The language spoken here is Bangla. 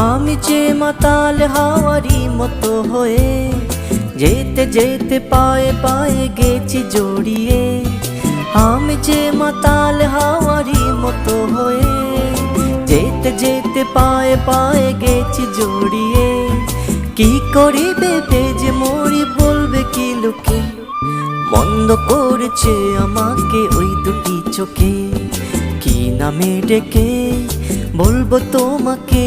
আমি যে মাতাল হাওয়ারি মতো হয়ে যেতে যেতে পায়ে পায়ে গেছি জড়িয়ে, আমি যে মাতাল হাওয়ারি মতো হয়ে যেতে যেতে পায়ে পায়ে গেছি জড়িয়ে, কি করিবে যে মরি বলবে কি লোকে? বন্ধ করেছে আমাকে ওই দুটি চোখে, কি নামে ডেকে বলব তোমাকে?